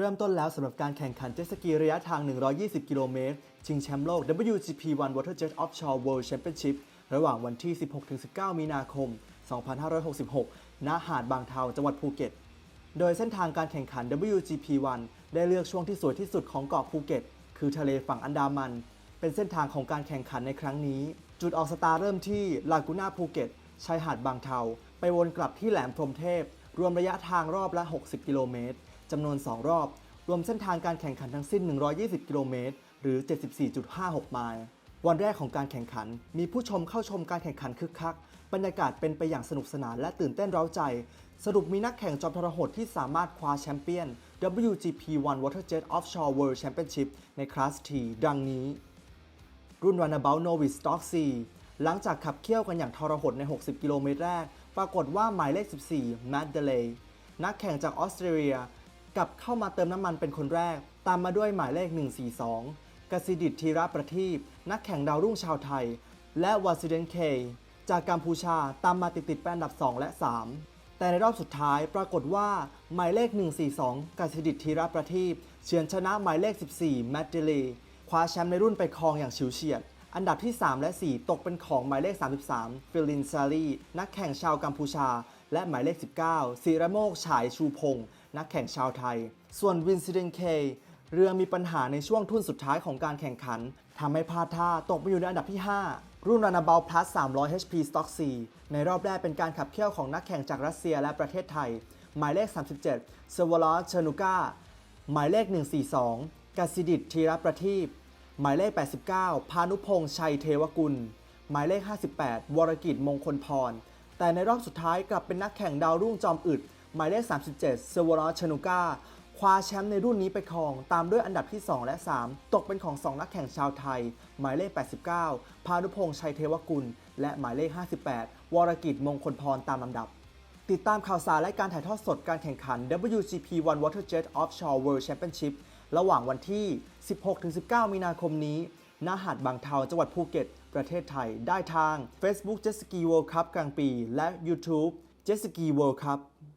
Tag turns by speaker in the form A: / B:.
A: เริ่มต้นแล้วสำหรับการแข่งขันเจ็ตสกีระยะทาง 120 กิโลเมตร ชิงแชมป์โลก WGP One Waterjet Offshore World Championship ระหว่างวันที่ 16-19 มีนาคม 2566 ณ หาดบางเทา จังหวัดภูเก็ต โดยเส้นทางการแข่งขัน WGP One ได้เลือกช่วงที่สวยที่สุดของเกาะภูเก็ต คือทะเลฝั่งอันดามัน เป็นเส้นทางของการแข่งขันในครั้งนี้ จุดออกสตาร์เริ่มที่ลากูน่าภูเก็ต ชายหาดบางเทา ไปวนกลับที่แหลมพรหมเทพ รวมระยะทางรอบละ 60 กิโลเมตร จำนวน 2 รอบ รวมเส้นทางการแข่งขันทั้งสิ้น 120 กิโลเมตร หรือ 74.56 ไมล์วันแรกของการแข่งขัน มีผู้ชมเข้าชมการแข่งขันคึกคัก บรรยากาศเป็นไปอย่างสนุกสนานและตื่นเต้นเร้าใจ สรุปมีนักแข่งจอมทรหดที่สามารถคว้าแชมเปี้ยน WGP One Waterjet Offshore World Championship ในคลาส T ดังนี้ รุ่น Runabout Novice Stock C หลังจากขับเคี่ยวกันอย่างทรหดใน 60 กิโลเมตรแรก ปรากฏว่าหมายเลข 14 Matt Delay นักแข่งจากออสเตรเลีย กลับเข้ามาเติมน้ำมันเป็นคนแรก ตามมาด้วยหมายเลข 142 กสิดิตธีระประทีปนักแข่งดาวรุ่งชาวไทย และวาซิเดนเค จากกัมพูชาตามมาติดๆเป็นอันดับ 2 และ 3 แต่ในรอบสุดท้ายปรากฏว่าหมายเลข 142 กสิดิตธีระประทีปเฉือนชนะหมายเลข 14 แมตเดเลคว้าแชมป์ในรุ่นไปครองอย่างฉิวเฉียดอันดับที่ 3 และ 4 ตกเป็นของหมายเลข 33 ฟิลินซารีนักแข่งชาวกัมพูชา และหมายเลข 19ซีระโมกฉายชูพงศ์นักแข่งชาวไทย ส่วนวินซิเดนเคเรือมีปัญหาในช่วงทุ่นสุดท้ายของการแข่งขันทำให้พลาดท่าตกไปอยู่ในอันดับที่ 5 รุ่น Runabout Plus 300 HP Stock C ในรอบแรกเป็นการขับเคี่ยวของนักแข่งจากรัสเซียและประเทศไทย หมายเลข 37เซวลอเชนูกาหมายเลข 142กสิดิตธีรประทีปหมายเลข 89 พานุพงษ์ชัยเทวกุล หมายเลข 58 วรกิจมงคลพร แต่ในรอบสุดท้ายกลับเป็นนักแข่งดาวรุ่งจอมอึดหมายเลข 37เซวรอชนุกาคว้าแชมป์ในรุ่นนี้ไปครอง ตามด้วยอันดับที่ 2 และ 3 ตกเป็นของ 2 นักแข่งชาวไทย หมายเลข 89 พานุพงษ์ชัยเทวกุล และหมายเลข 58 วรกิจมงคลพรตามลำดับ ติดตามข่าวสารและการถ่ายทอดสดการแข่งขัน WGP One Waterjet Offshore World Championship ระหว่างวันที่ 16-19 มีนาคมนี้ ณ หาดบางเทาจังหวัดภูเก็ต ประเทศไทยได้ทาง Facebook Jet Ski World Cup กลางปี และ YouTube Jet Ski World Cup